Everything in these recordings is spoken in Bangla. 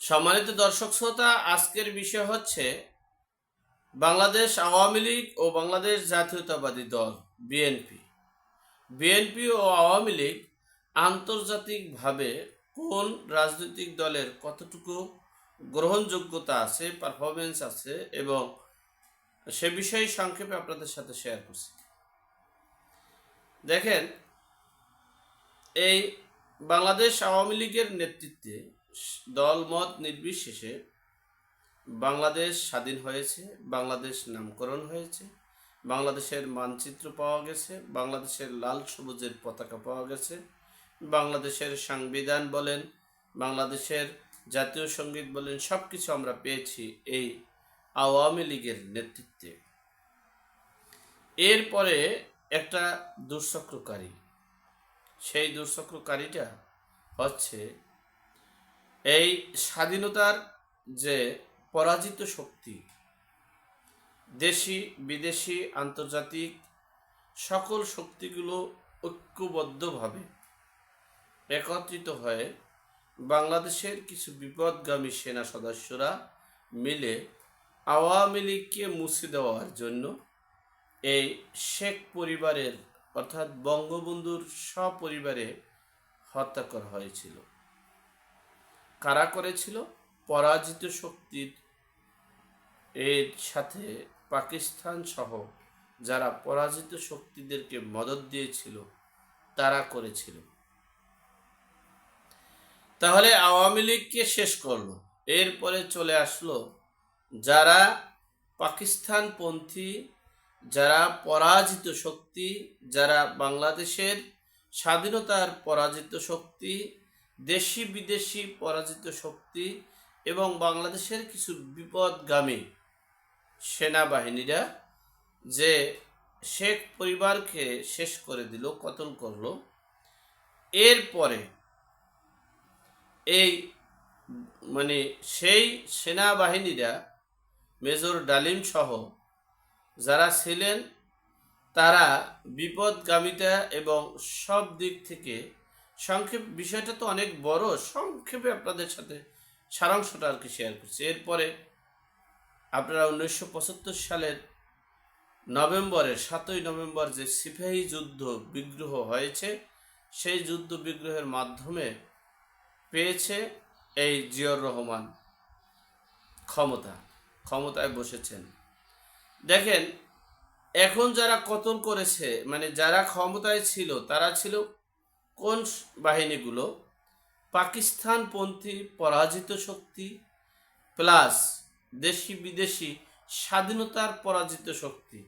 সম্মানিত দর্শক শ্রোতা, আজকের বিষয় হচ্ছে বাংলাদেশ আওয়ামী লীগ ও বাংলাদেশ জাতীয়তাবাদী দল, বিএনপি। বিএনপি ও আওয়ামী লীগ আন্তর্জাতিকভাবে কোন রাজনৈতিক দলের কতটুকু গ্রহণযোগ্যতা আছে পারফরমেন্স আছে এবং সে বিষয়ে সংক্ষেপে আপনাদের সাথে শেয়ার করছি। দেখেন, এই বাংলাদেশ আওয়ামী লীগের নেতৃত্বে দলমত নির্বিশেষে বাংলাদেশ স্বাধীন হয়েছে, বাংলাদেশ নামকরণ হয়েছে, বাংলাদেশের মানচিত্র পাওয়া গেছে, বাংলাদেশের লাল সবুজের পতাকা পাওয়া গেছে, বাংলাদেশের সংবিধান বলেন, বাংলাদেশের জাতীয় সংগীত বলেন সব কিছু আমরা পেয়েছি এই আওয়ামী লীগের নেতৃত্বে। এরপরে একটা দুঃচক্রকারী সেই দুঃচক্রকারীটা হচ্ছে এই স্বাধীনতার যে পরাজিত শক্তি, দেশি, বিদেশি, আন্তর্জাতিক সকল শক্তিগুলো ঐক্যবদ্ধভাবে একত্রিত হয়ে বাংলাদেশের কিছু বিপদগামী সেনা সদস্যরা মিলে আওয়ামী লীগকে মুছে দেওয়ার জন্য এই শেখ পরিবারের অর্থাৎ বঙ্গবন্ধুর সপরিবারে হত্যা করা হয়েছিল। কারা করেছিল? পরাজিত শক্তির এর সাথে পাকিস্তান সহ যারা পরাজিত শক্তিদেরকে মদত দিয়েছিল, তারা করেছিল। তাহলে আওয়ামী লীগকে শেষ করল? এরপরে চলে আসলো যারা পাকিস্তানপন্থী, যারা পরাজিত শক্তি, যারা বাংলাদেশের স্বাধীনতার পরাজিত শক্তি দেশি বিদেশি পরাজিত শক্তি এবং বাংলাদেশের কিছু বিপদগামী সেনাবাহিনীরা যে শেখ পরিবারকে শেষ করে দিল, কতল করল, এরপরে এই মানে সেই সেনাবাহিনীরা মেজর ডালিম সহ যারা ছিলেন, তারা বিপদগামিতা এবং সব দিক থেকে সংক্ষেপ বিষয়টা তো অনেক বড়, সংক্ষেপে আপনাদের সাথে সারাংশটা আর কি শেয়ার করছি। এরপরে আপনারা উনিশশো পঁচাত্তর সালের নভেম্বরের সাতই নভেম্বর যে সিপাহী যুদ্ধ বিগ্রহ হয়েছে, সেই যুদ্ধ বিগ্রহের মাধ্যমে পেয়েছে এই জিয়র রহমান ক্ষমতা, ক্ষমতায় বসেছেন। দেখেন, এখন যারা কতল করেছে মানে যারা ক্ষমতায় ছিল, তারা ছিল কোন বাহিনীগুলো পাকিস্তানপন্থী পরাজিত শক্তি প্লাস দেশি বিদেশি স্বাধীনতার পরাজিত শক্তি।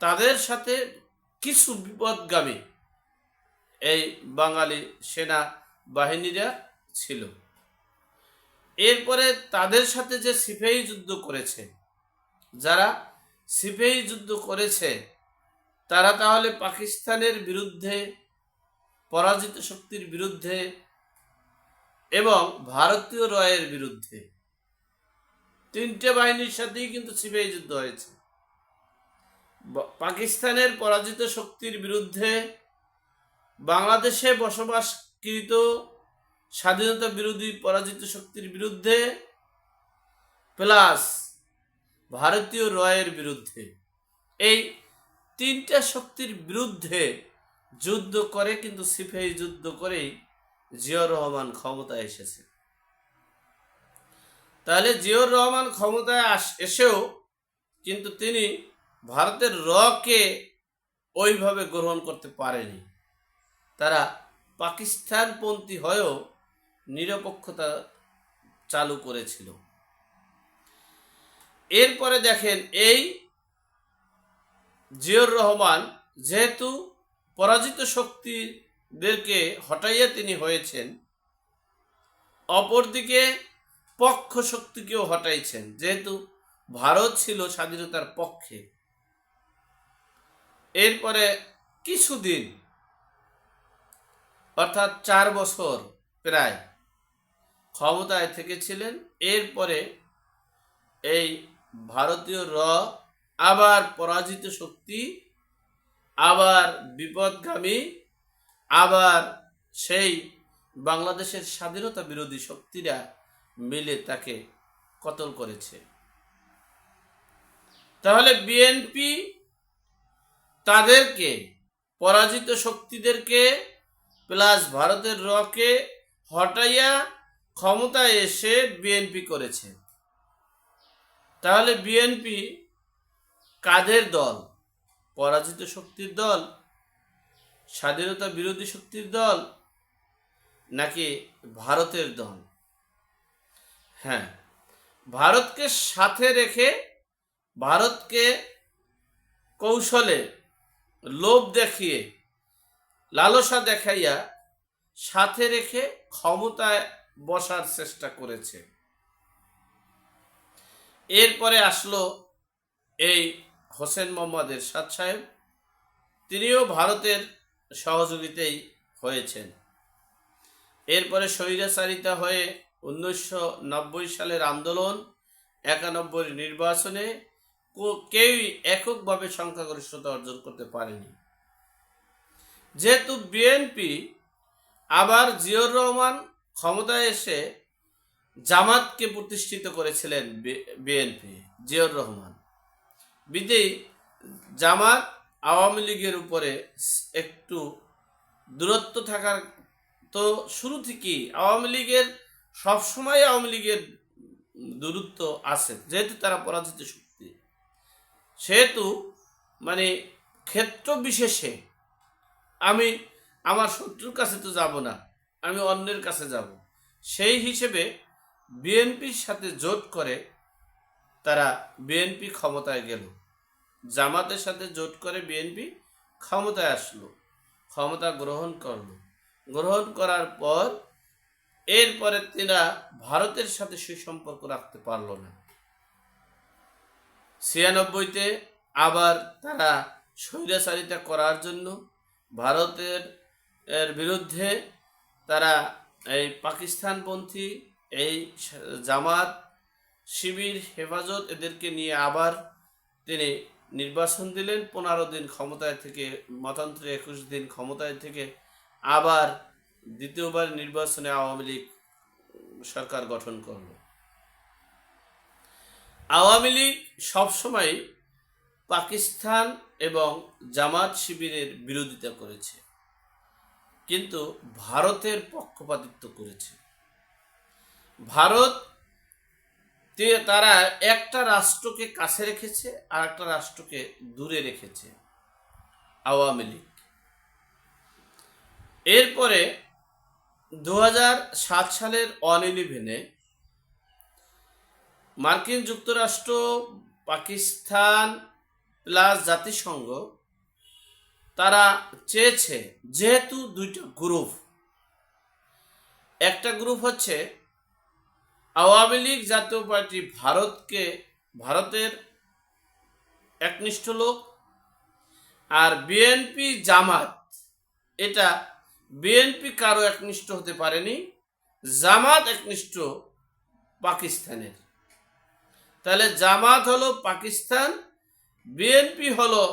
তাদের সাথে কিছু বিপদগামী এই বাঙালি সেনা বাহিনীরা ছিল। এরপরে তাদের সাথে যে সিপাহী যুদ্ধ করেছে, যারা সিপাহী যুদ্ধ করেছে, তারা তাহলে পাকিস্তানের বিরুদ্ধে পরাজিত শক্তির বিরুদ্ধে এবং ভারতীয় রয়ের বিরুদ্ধে। তিনটে বাহিনীর সাথেই কিন্তু সিপাহী যুদ্ধ হয়েছে। পাকিস্তানের পরাজিত শক্তির বিরুদ্ধে বাংলাদেশে বসবাসকৃত স্বাধীনতা বিরোধী পরাজিত শক্তির বিরুদ্ধে প্লাস ভারতীয় রয়ের বিরুদ্ধে। এই তিনটা শক্তির বিরুদ্ধে যুদ্ধ করে, কিন্তু সিপাহী যুদ্ধ করেই জিয়র রহমান ক্ষমতায় এসেছে। তাহলে জিয়র রহমান ক্ষমতায় এসেও কিন্তু তিনি ভারতের রকে ওইভাবে গ্রহণ করতে পারেনি। তারা পাকিস্তানপন্থী হয়েও নিরপেক্ষতা চালু করেছিল। এরপরে দেখেন এই জিয়র রহমান যেহেতু পরাজিত শক্তিদেরকে হটাইয়া তিনি হয়েছেন, অপরদিকে পক্ষ শক্তিকেও হটাইছেন। যেহেতু ভারত ছিল স্বাধীনতার পক্ষে। এরপরে কিছুদিন, অর্থাৎ চার বছর প্রায় ক্ষমতায় থেকেছিলেন। এরপরে এই ভারতীয় র আবার পরাজিত শক্তি আবার বিপদগামী, আবার সেই বাংলাদেশের স্বাধীনতা বিরোধী শক্তিরা মিলে তাকে কতল করেছে। তাহলে বিএনপি তাদেরকে, পরাজিত শক্তিদেরকে প্লাস ভারতের রকে হটাইয়া ক্ষমতায় এসে বিএনপি করেছে। তাহলে বিএনপি কাদের দল? পরাজিত শক্তির দল, স্বাধীনতা বিরোধী শক্তির দল, নাকি ভারতের দল? হ্যাঁ ভারতকে সাথে রেখে ভারতকে কৌশলে লোভ দেখিয়ে, লালসা দেখাইয়া সাথে রেখে ক্ষমতায় বসার চেষ্টা করেছে। এরপরে আসলো এই হোসেন মোহাম্মদ এরশাদ সাহেব, তিনিও ভারতের সহযোগিতাই হয়েছেন। এরপরে স্বৈরাচারিতা হয়ে উনিশশো নব্বই সালের আন্দোলন, একানব্বই নির্বাচনে কেউই এককভাবে সংখ্যাগরিষ্ঠতা অর্জন করতে পারেনি। যেহেতু বিএনপি আবার জিয়র রহমান ক্ষমতায় এসে জামাতকে প্রতিষ্ঠিত করেছিলেন বিএনপি জিয়র রহমান। বিদেই জামাত আওয়ামী লীগের উপরে একটু দূরত্ব থাকার তো শুরু থেকেই আওয়ামী লীগের সবসময় আওয়ামী লীগের দূরত্ব আছে, যেহেতু তারা পরাজিত শক্তি। সেহেতু মানে ক্ষেত্র বিশেষে আমি আমার শত্রুর কাছে তো যাব না, আমি অন্যের কাছে যাব। সেই হিসেবে বিএনপির সাথে জোট করে তারা বিএনপি ক্ষমতায় গেল। জামাতের সাথে জোট করে বিএনপি ক্ষমতায় আসলো। ক্ষমতা গ্রহণ করল। গ্রহণ করার পর এরপরে তারা ভারতের সাথে সুসম্পর্ক রাখতে পারল না। ছিয়ানব্বইতে আবার তারা স্বৈরাচারিতা করার জন্য ভারতের, এর বিরুদ্ধে তারা এই পাকিস্তানপন্থী, এই জামাত, শিবির, হেফাজত এদেরকে নিয়ে আবার তিনি নির্বাচন দিলেন, পনেরো দিন ক্ষমতায় থেকে, মতান্তরে একুশ দিন ক্ষমতায় থেকে। আবার দ্বিতীয়বার নির্বাচনে আওয়ামী লীগ সরকার গঠন করল। আওয়ামী লীগ সবসময় পাকিস্তান এবং জামাত শিবিরের বিরোধিতা করেছে। কিন্তু ভারতের পক্ষপাতিত্ব করেছে। ভারত তারা একটা রাষ্ট্রকে কাছে রেখেছে আর একটা রাষ্ট্রকে দূরে রেখেছে, আওয়ামী লীগ। এরপরে দু সালের অন ইলেভেনে মার্কিন যুক্তরাষ্ট্র, পাকিস্তান প্লাস জাতিসংঘ তারা চেয়েছে যেহেতু দুইটা গ্রুপ, একটা গ্রুপ হচ্ছে আওয়ামী লীগ জাতীয় পার্টি ভারতকে, ভারতের একনিষ্ঠ লোক আর বিএনপি জামাত, এটা বিএনপি কারও একনিষ্ঠ হতে পারেনি, জামাত একনিষ্ঠ পাকিস্তানের। তাহলে জামাত হলো পাকিস্তান বিএনপি হলো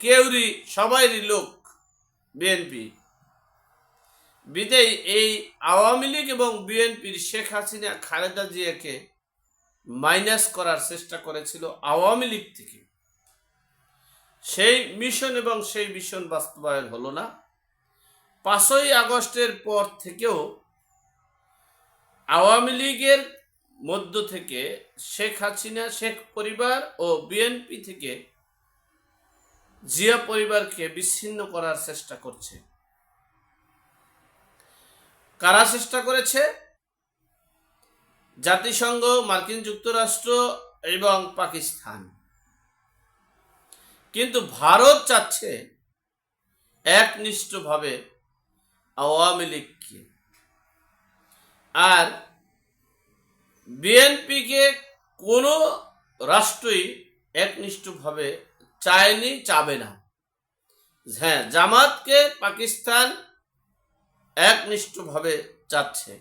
কেউরি, সবাইরই লোক বিএনপি বিদেই এই আওয়ামী লীগ এবং বিএনপির শেখ হাসিনা, খালেদা জিয়াকে মাইনাস করার চেষ্টা করেছিল আওয়ামী লীগ থেকে। সেই মিশন এবং সেই মিশন বাস্তবায়ন হলো না। পাঁচই আগস্টের পর থেকেও আওয়ামী লীগের মধ্য থেকে শেখ হাসিনা, শেখ পরিবার ও বিএনপি থেকে জিয়া পরিবারকে বিচ্ছিন্ন করার চেষ্টা করছে। কারা চেষ্টা করেছে? জাতিসংঘ, মার্কিন যুক্তরাষ্ট্র এবং পাকিস্তান। কিন্তু ভারত চাচ্ছে একনিষ্ঠভাবে আওয়ামী লীগকে। আর বিএনপিকে কোনো রাষ্ট্রই একনিষ্ঠভাবে চায়নি, চাবে না। হ্যাঁ জামাতকে পাকিস্তান একনিষ্ঠভাবে চাচ্ছে।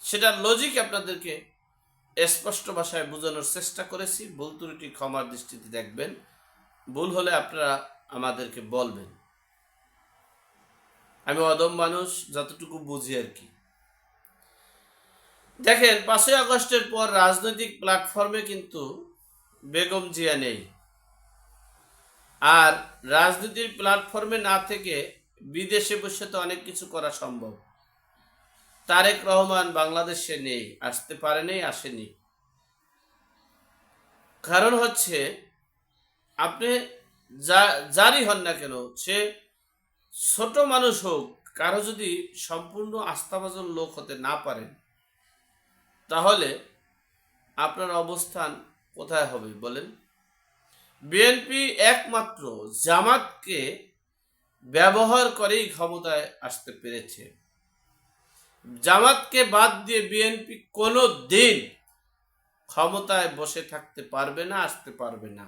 সেটার লজিক আপনাদেরকে স্পষ্ট ভাষায় বোঝানোর চেষ্টা করেছি। ভুল ত্রুটি ক্ষমার দৃষ্টিতে দেখবেন। ভুল হলে আপনারা আমাদেরকে বলবেন। আমি অদম মানুষ, যতটুকু বুঝি আর কি। দেখেন, পাঁচই আগস্টের পর রাজনৈতিক প্ল্যাটফর্মে কিন্তু বেগম জিয়া নেই। আর রাজনীতির প্ল্যাটফর্মে না থেকে বিদেশে বসে তো অনেক কিছু করা সম্ভব। তারেক রহমান বাংলাদেশে নেই, আসতে পারেনি আসেনি। কারণ হচ্ছে, আপনি যা, যারই হন না কেন, সে ছোট মানুষ হোক, কারও যদি সম্পূর্ণ আস্থাভাজন লোক হতে না পারেন, তাহলে আপনার অবস্থান কোথায় হবে বলেন? বিএনপি একমাত্র জামাতকে ব্যবহার করেই ক্ষমতায় আসতে পেরেছে। জামাতকে বাদ দিয়ে বিএনপি কোনো দিন ক্ষমতায় বসে থাকতে পারবে না, আসতে পারবে না।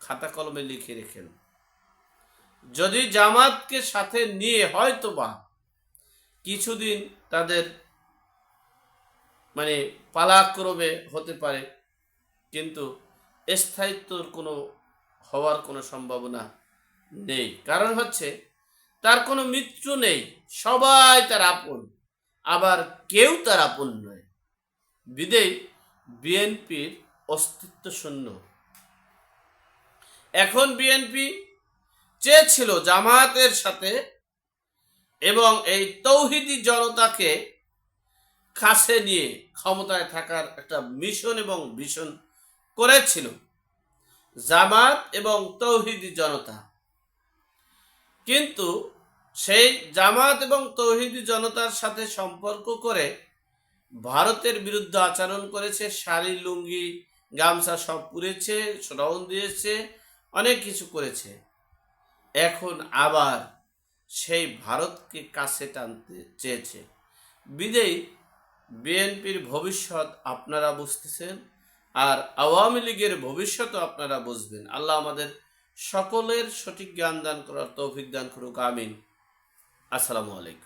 খাতা কলমে লিখে রেখেন। যদি জামাতকে সাথে নিয়ে হয়তো বা কিছুদিন তাদের মানে পালাক্রমে হতে পারে, কিন্তু স্থায়িত্বর কোনো হওয়ার কোনো সম্ভাবনা নেই। কারণ হচ্ছে, তার কোনো মৃত্যু নেই। সবাই তার আপন। আবার কেউ তার আপন নয়। বিদেই বিএনপির অস্তিত্ব শূন্য। এখন বিএনপি চেয়েছিল জামায়াতের সাথে এবং এই তৌহিদি জনতাকে কাছে নিয়ে ক্ষমতায় থাকার একটা মিশন এবং ভীষণ করেছিল জামাত এবং তৌহিদি জনতা। কিন্তু সেই জামাত এবং তৌহিদি জনতার সাথে সম্পর্ক করে ভারতের বিরুদ্ধে আচরণ করেছে, শাড়ি, লুঙ্গি, গামছা সব পুড়েছে শ্রবণ দিয়েছে, অনেক কিছু করেছে। এখন আবার সেই ভারতকে কাছে টানতে চেয়েছে। বিদেয়ী বিএনপির ভবিষ্যৎ আপনারা বুঝতেছেন আর আওয়ামী লীগের ভবিষ্যৎও আপনারা বুঝবেন। আল্লাহ আমাদের সকলের সঠিক জ্ঞান দান করার তৌফিক দান করুক আমিন। আসসালামু আলাইকুম।